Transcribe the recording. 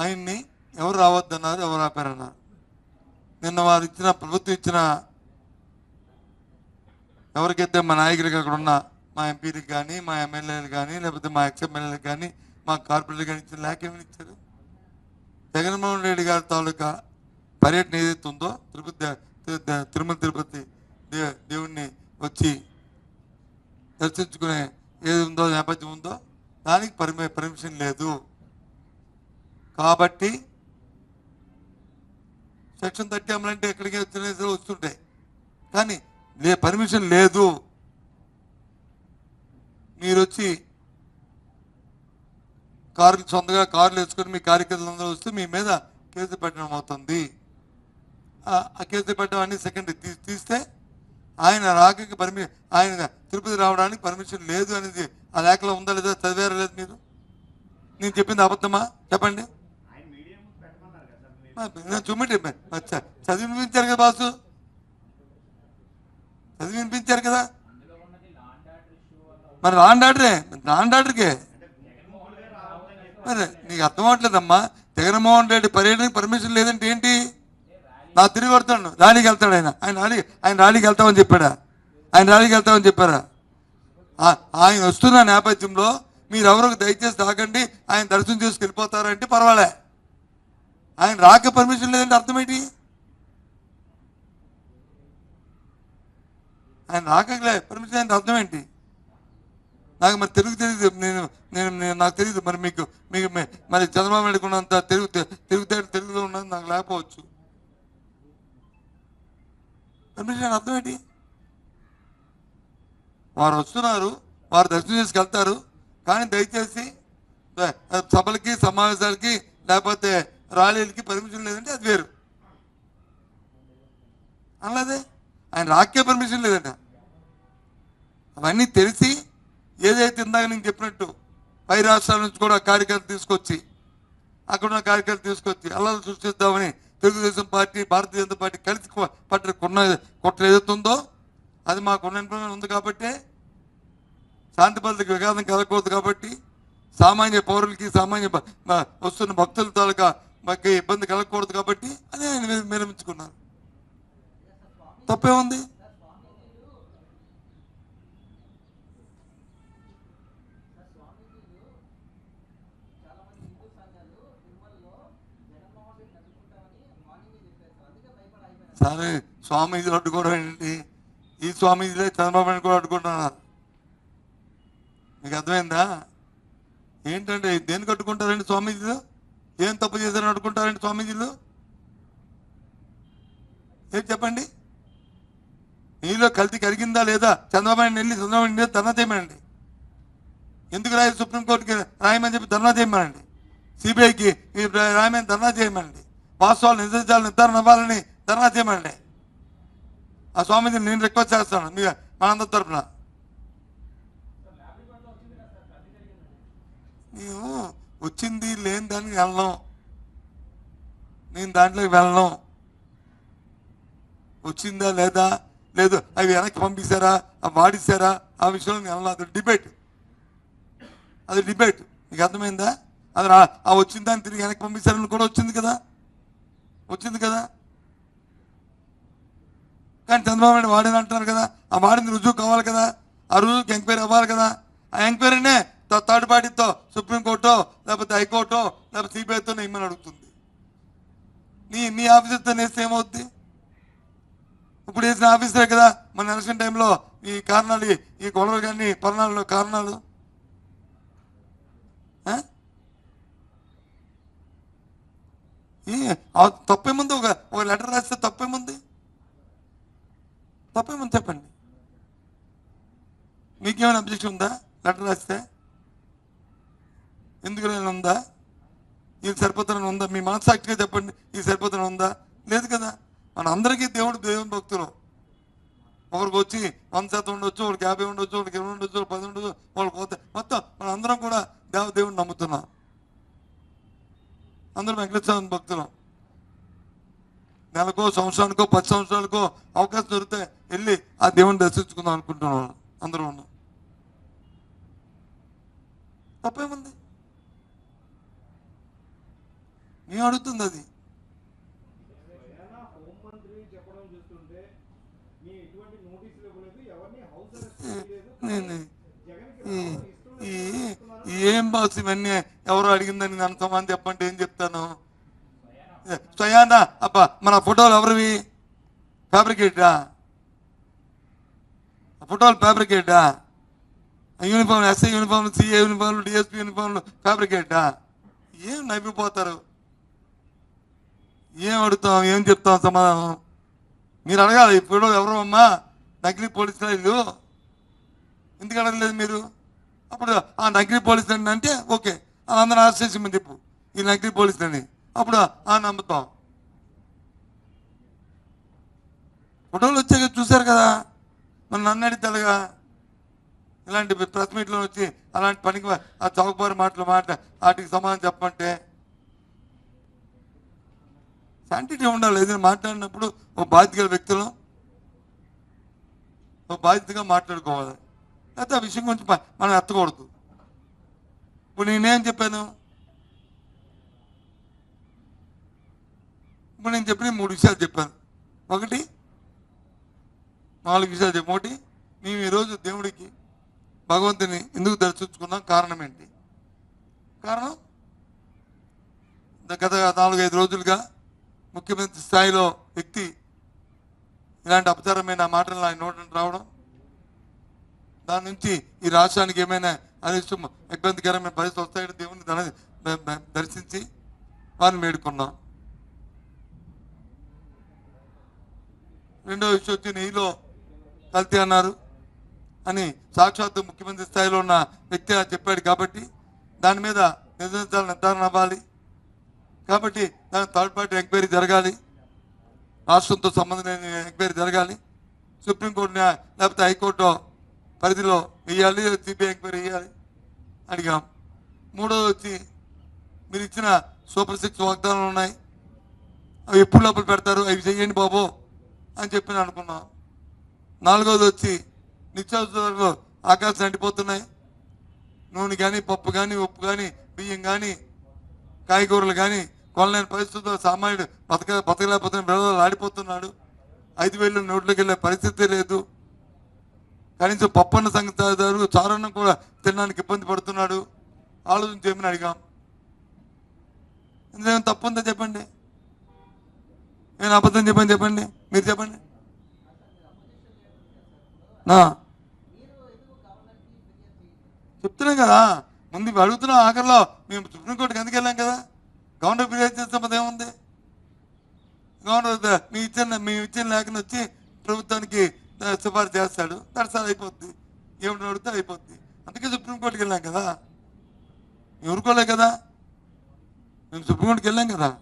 ఆయన్ని ఎవరు రావద్దన్నారు ఎవరు ఆపారన్నారు? నిన్న వారు ఇచ్చిన ప్రభుత్వం ఇచ్చిన ఎవరికైతే మా నాయకులకి అక్కడ ఉన్న మా ఎంపీలకు కానీ మా ఎమ్మెల్యేలు కానీ లేకపోతే మా ఎక్స్ ఎమ్మెల్యేలకు కానీ మా కార్పొరేటర్ కానీ ఇచ్చిన లేఖ ఏమని ఇచ్చారు? జగన్మోహన్ రెడ్డి గారి తాలూకా పర్యటన ఏదైతే ఉందో తిరుపతి తిరుమల తిరుపతి దే దేవుణ్ణి వచ్చి దర్శించుకునే ఏది ఉందో నేపథ్యం ఉందో దానికి పర్మి పర్మిషన్ లేదు. కాబట్టి సెక్షన్ థర్టీ అమలంటే ఎక్కడికి వచ్చినా వస్తుంటే వస్తుంటాయి కానీ లే పర్మిషన్ లేదు. మీరు వచ్చి కార్లు సొంతగా కార్లు వేసుకొని మీ కార్యకర్తలందరూ వస్తే మీ మీద కేసు పెట్టడం అవుతుంది. ఆ కేసు పెట్టడం అన్ని సెకండ్ తీస్తే ఆయన రాకకి పర్మి ఆయన తిరుపతి రావడానికి పర్మిషన్ లేదు అనేది ఆ లేఖలో ఉందా లేదా చదివారా లేదు మీరు? నేను చెప్పింది అబద్ధమా? చెప్పండి. మరి చదివి వినిపించారు కదా బాసు? చదివి వినిపించారు కదా? మరి రాన్ డాక్టరే రాన్ డాక్టర్కే? మరి నీకు అర్థం అవట్లేదమ్మా జగన్మోహన్ రెడ్డి పర్యటనకి పర్మిషన్ లేదంటే ఏంటి? నా తిరిగి కొడతాడు ర్యాలీకి వెళ్తాడు ఆయన. ఆయన ర్యాలీ ఆయన ర్యాలీకి వెళ్తామని చెప్పాడా? ఆయన ర్యాలీకి వెళ్తామని చెప్పారా? ఆయన వస్తున్న నేపథ్యంలో మీరు ఎవరికి దయచేసి తాకండి ఆయన దర్శనం చేసుకు వెళ్ళిపోతారంటే పర్వాలే. ఆయన రాక పర్మిషన్ లేదంటే అర్థం ఏంటి ఆయన రాకలే పర్మిషన్ అంటే అర్థం ఏంటి నాకు మరి తెలుగు తెలియదు నేను నేను నాకు తెలియదు మరి మీకు మీకు మరి చంద్రబాబు నాయుడు ఉన్నంత తెలుగు తెలుగు తెలుగులో ఉన్నది నాకు లేకపోవచ్చు. పర్మిషన్ అర్థం ఏంటి వారు వస్తున్నారు వారు దర్శనం చేసుకు వెళ్తారు. కానీ దయచేసి సభలకి సమావేశాలకి లేకపోతే ర్యాలీలకి పర్మిషన్ లేదంటే అది వేరు. అనలేదే? ఆయన రాకే పర్మిషన్ లేదంట. అవన్నీ తెలిసి ఏదైతే ఇందాక నేను చెప్పినట్టు పై రాష్ట్రాల నుంచి కూడా కార్యకర్తలు తీసుకొచ్చి అక్కడ ఉన్న కార్యకర్తలు తీసుకొచ్చి అల్లలు సృష్టిద్దామని తెలుగుదేశం పార్టీ భారతీయ జనతా పార్టీ కలిసి పట్టిన కొన్న కుట్ర ఏదైతే ఉందో అది మాకు ఇన్ఫర్మేషన్ ఉంది కాబట్టి శాంతి భద్రతకు విఘాతం కలగకూడదు కాబట్టి సామాన్య పౌరులకి సామాన్య వస్తున్న భక్తుల తాలూకా మాకు ఇబ్బంది కలగకూడదు కాబట్టి అదే ఆయన విరమించుకున్నారు తప్పే ఉంది సరే స్వామీజీలు అడ్డుకోవడం ఏంటి? ఈ స్వామీజీలే చంద్రబాబు నాయుడు కూడా అడ్డుకుంటున్నారు. మీకు అర్థమైందా? ఏంటంటే దేనికి అడ్డుకుంటారండి స్వామీజీలు? ఏం తప్పు చేశారని అడ్డుకుంటారండి స్వామీజీలు? ఏం చెప్పండి? నీలో కల్తీ కరిగిందా లేదా? చంద్రబాబు వెళ్ళి చంద్రబాబు ధర్నా చేయమనండి. ఎందుకు రాయ సుప్రీంకోర్టుకి రాయమని చెప్పి ధర్నా చేయమనండి. సిబిఐకి రాయమని ధర్నా చేయమనండి. వాస్తవాలు నిజాలు నిర్ధారణ అవ్వాలని ధర్నా చేయమనండి. ఆ స్వామీజీని నేను రిక్వెస్ట్ చేస్తాను. మీ మనందరి తరఫున మేము వచ్చింది లేని దానికి వెళ్ళను. నేను దాంట్లోకి వెళ్ళను. వచ్చిందా లేదా? లేదు. అవి వెనక్కి పంపించారా అవి వాడిస్తారా ఆ విషయంలో నేను వెళ్ళను. అది డిబేట్. అది డిబేట్. నీకు అర్థమైందా? అది ఆ వచ్చిన తిరిగి వెనక్కి పంపించారని కూడా వచ్చింది కదా? వచ్చింది కదా? కానీ చంద్రబాబు నాయుడు వాడేది అంటున్నారు కదా. ఆ వాడిని రుజువు కావాలి కదా? ఆ రుజువుకి ఎంక్వైరీ అవ్వాలి కదా? ఆ ఎంక్వైరీనే థర్డ్ పార్టీతో సుప్రీంకోర్టో లేకపోతే హైకోర్టో లేకపోతే సిబిఐతో ఇమ్మని అడుగుతుంది. నీ నీ ఆఫీసర్తో నేస్తే ఏమవుద్ది? ఇప్పుడు వేసిన ఆఫీసరే కదా మన ఎలక్షన్ టైంలో ఈ కారణాలు ఈ- గొడవలు కానీ పరిణామాలు కారణాలు? ఆ? తప్పేముంది? ఒక ఒక లెటర్ రాస్తే తప్పేముంది? తప్పేముంది చెప్పండి. మీకేమైనా అబ్జెక్షన్ ఉందా? లెటర్ రాస్తే? ఎందుకు నేను ఉందా ఇది సరిపోతానని ఉందా మీ మనసాక్షిగా చెప్పండి. ఇది సరిపోతానని ఉందా లేదు కదా. మన అందరికీ దేవుడు దేవుని భక్తులు. ఒకరికి వచ్చి వంద శాతం ఉండొచ్చు ఒకరికి యాభై ఉండొచ్చు ఒకరికి ఇరవై ఉండొచ్చు ఒకరికి పది ఉండొచ్చు వాళ్ళకి పోతే మొత్తం మన అందరం కూడా దేవ దేవుడిని నమ్ముతున్నాం. అందరం వెంకటేశ్వర భక్తులం. నెలకో సంవత్సరానికో పది సంవత్సరాలకో అవకాశం దొరికితే వెళ్ళి ఆ దేవుని దర్శించుకుందాం అనుకుంటున్నాను అందరూ. ఉన్నాం తప్పేముంది మేము అడుగుతుంది అది ఏదైనా హోంమంత్రి చెప్పడం చూస్తుంటే మీ ఎటువంటి నోటీసులు ఇవ్వలేదు ఎవరిని హౌస్ అరెస్ట్ చేయలేదు నేను జగన్కి ఈ రావడం ఇష్టం ఈ లేదని చెప్తున్నారు. ఈ ఏం బాస్ ఇవన్నీ ఎవరు అడిగిందని సమాధానం చెప్పంటే ఏం చెప్తాను? స్వయానా? అబ్బా మన ఫోటోలు ఎవరివి? ఫ్యాబ్రికేటా? ఫోటోలు ఫ్యాబ్రికేటా? యూనిఫామ్ ఎస్ఐ యూనిఫామ్ సిఏ యూనిఫామ్లు డిఎస్పీ యూనిఫామ్లు ఫ్యాబ్రికేటా? ఏం నవ్విపోతారు? ఏం అడుగుతాం? ఏం చెప్తాం? సమాధానం? మీరు అడగాలి. ఇప్పుడు ఫోటో ఎవరు అమ్మా? నకిలీ పోలీసులు లేదు ఎందుకు అడగలేదు మీరు? అప్పుడు ఆ నకిలీ పోలీసు అండి అంటే ఓకే. అందరూ ఆశ్రయించమని చెప్పు. ఈ నకిలీ పోలీసు అని అప్పుడు ఆ నమ్ముతాం. ఫోటోలు వచ్చాక చూశారు కదా? మరి నన్ను అడిగితేగా ఇలాంటి ప్రెస్ మీట్లో వచ్చి అలాంటి పనికి ఆ చౌకబారి మాటలు మాట వాటికి సమాధానం చెప్పంటే శాంటిటీ ఉండాలి. ఏదైనా మాట్లాడినప్పుడు ఒక బాధ్యత గల వ్యక్తులు ఒక బాధ్యతగా మాట్లాడుకోవాలి. లేకపోతే ఆ విషయం గురించి మనం ఎత్తకూడదు. ఇప్పుడు నేనేం చెప్పాను? ఇప్పుడు నేను చెప్పిన మూడు విషయాలు చెప్పాను. ఒకటి నాలుగు విషయాలు చెప్పి ఒకటి మేము ఈరోజు దేవుడికి భగవంతుని ఎందుకు దర్శించుకున్నాం? కారణం ఏంటి? కారణం? గత నాలుగైదు రోజులుగా స్థాయిలో వ్యక్తి ఇలాంటి అపచారమైన మాటలు ఆయన నోటి రావడం దాని నుంచి ఈ రాష్ట్రానికి ఏమైనా అనిష్టం ఇబ్బందికరమైన పరిస్థితి వస్తాయని దేవుని దాని దర్శించి వారిని వేడుకున్నాం. రెండో విషయం వచ్చి నెయ్యిలో కల్తీ అన్నారు అని సాక్షాత్తు ముఖ్యమంత్రి స్థాయిలో ఉన్న వ్యక్తి చెప్పాడు కాబట్టి దాని మీద నిజాలు నిర్ధారణ అవ్వాలి. కాబట్టి దాని థర్డ్ పార్టీ ఎంక్వైరీ జరగాలి. రాష్ట్రంతో సంబంధం లేని ఎంక్వైరీ జరగాలి. సుప్రీంకోర్టు లేకపోతే హైకోర్టు పరిధిలో వేయాలి సిబిఐ ఎంక్వైరీ వేయాలి అడిగాం. మూడోది వచ్చి మీరు ఇచ్చిన సూపర్ సిక్స్ వాగ్దానాలు ఉన్నాయి. అవి ఎప్పుడు లోపల పెడతారు? అవి చెయ్యండి బాబు అని చెప్పి నేను అనుకున్నాం. నాలుగోది వచ్చి నిత్యావసరాలు ఆకాశం అంటిపోతున్నాయి నూనె కానీ పప్పు కానీ ఉప్పు కానీ బియ్యం కానీ కాయగూరలు కానీ కొనలేని పరిస్థితుల్లో సామాన్యుడు బతక బతకలేకపోతే విడుదల ఆడిపోతున్నాడు ఐదు వేలు నోట్లోకి వెళ్ళే పరిస్థితి లేదు. కనీసం పప్పన్న సంగతి చారన్న కూడా తినడానికి ఇబ్బంది పడుతున్నాడు. ఆలోచన చేయమని అడిగాం. ఇందులో ఏమైనా తప్పు చెప్పండి. నేను అబద్ధం చెప్పని చెప్పండి. మీరు చెప్పండి. నా. చెప్తున్నాం కదా. ముందు అడుగుతున్నాం ఆఖరిలో. మేము సుప్రీంకోర్టుకి ఎందుకు వెళ్ళాం కదా? గవర్నర్ ఫిర్యాదు చేస్తే మరి ఏముంది? గవర్నర్ మీ ఇచ్చిన మీ ఇచ్చిన లేఖను వచ్చి ప్రభుత్వానికి సిఫార్సు చేస్తాడు. దర్శనం అయిపోద్ది. ఏమిటి అడిగితే అయిపోద్ది. అందుకే సుప్రీంకోర్టుకి వెళ్ళాం కదా. ఊరుకోలే కదా. మేము సుప్రీంకోర్టుకి వెళ్ళాం కదా.